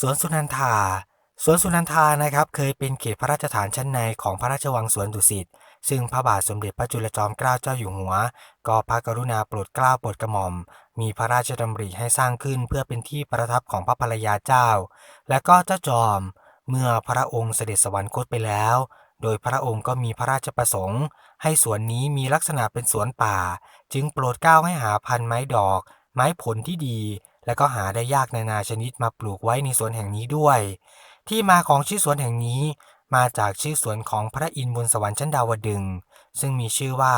สวนสุนันทา สวนสุนันทานะครับเคยเป็นเขตพระราชฐานชั้นในของพระราชวังสวนดุสิต ซึ่งพระบาทสมเด็จพระจุลจอมเกล้าเจ้าอยู่หัว ก็พระกรุณาโปรดเกล้าโปรดกระหม่อม มีพระราชดำริให้สร้างขึ้นเพื่อเป็นที่ประทับของพระภรรยาเจ้า และก็เจ้าจอม เมื่อพระองค์เสด็จสวรรคตไปแล้ว โดยพระองค์ก็มีพระราชประสงค์ ให้สวนนี้มีลักษณะเป็นสวนป่า จึงโปรดเกล้าให้หาพันไม้ดอก ไม้ผลที่ดี และก็หาได้ยากนานาชนิดมาปลูกไว้ในสวนแห่งนี้ด้วย ที่มาของชื่อสวนแห่งนี้มาจากชื่อสวนของพระอินทร์บนสวรรค์ชั้นดาวดึง ซึ่งมีชื่อว่า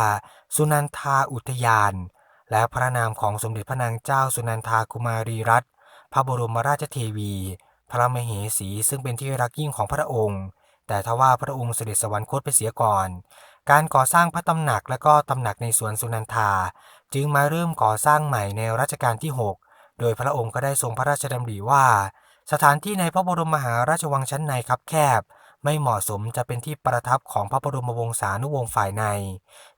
สุนันทาอุทยาน และพระนามของสมเด็จพระนางเจ้าสุนันทากุมารีรัตน์พระบรมราชเทวี พระมเหสี ซึ่งเป็นที่รักยิ่งของพระองค์ แต่ทว่าพระองค์เสด็จสวรรคตไปเสียก่อน การก่อสร้างพระตำหนักและก็ตำหนักในสวนสุนันทา จึงมาเริ่มก่อสร้างใหม่ในรัชกาลที่ 6 โดยพระองค์ก็ได้ทรงพระราชดำริว่า สถานที่ในพระบรมมหาราชวังชั้นในคับแคบ ไม่เหมาะสมจะเป็นที่ประทับของพระบรมวงศานุวงศ์ฝ่ายใน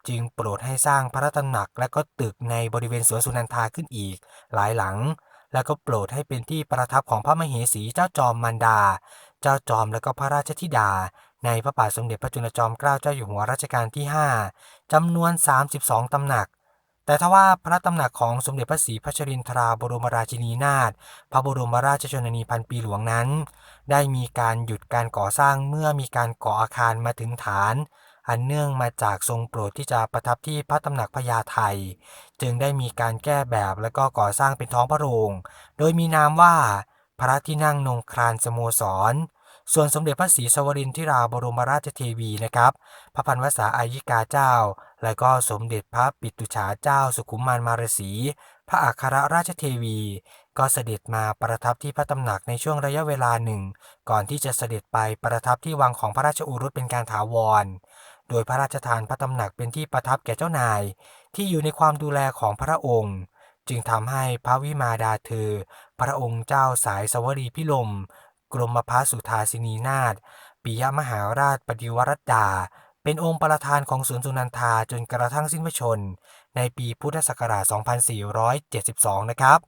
จึงโปรดให้สร้างพระตำหนักและก็ตึกในบริเวณสวนสุนันทาขึ้นอีก หลายหลัง แล้วก็โปรดให้เป็นที่ประทับของพระมเหสีเจ้าจอมมันดา เจ้าจอมและก็พระราชธิดา ในพระบาทสมเด็จพระจุลจอมเกล้าเจ้าอยู่หัวรัชกาลที่ 5จำนวน 32 ตำหนัก แต่ทว่าพระตำหนักของสมเด็จพระศรีพัชรินทราบรมราชินีนาถพระบรมราชชนนีพันปีหลวงนั้น ได้มีการหยุดการก่อสร้างเมื่อมีการก่ออาคารมาถึงฐาน อันเนื่องมาจากทรงโปรดที่จะประทับที่พระตำหนักพญาไทจึงได้มีการแก้แบบและก็ก่อสร้างเป็นท้องพระโรง โดยมีนามว่าพระที่นั่งนงครานสโมสร ส่วนสมเด็จพระศรีสวรินทิราบรมราชเทวีนะครับ พระพันวษาอายิกาเจ้า และก็สมเด็จพระปิตุฉาเจ้าสุขุมมารมารสี พระอัครราชเทวี ก็เสด็จมาประทับที่พระตำหนักในช่วงระยะเวลาหนึ่ง ก่อนที่จะเสด็จไปประทับที่วังของพระราชโอรสเป็นการถาวร โดยพระราชทานพระตำหนักเป็นที่ประทับแก่เจ้านาย ที่อยู่ในความดูแลของพระองค์จึงทำให้พระวิมาดาเธอ พระองค์เจ้าสายสวรีพิลม กรมพระสุธาสินีนาถปิยมหาราชปฏิวรัตดา เป็นองค์ประธานของสวนสุนันทาจนกระทั่งสิ้นพระชน ในปีพุทธศักราช 2472 นะครับ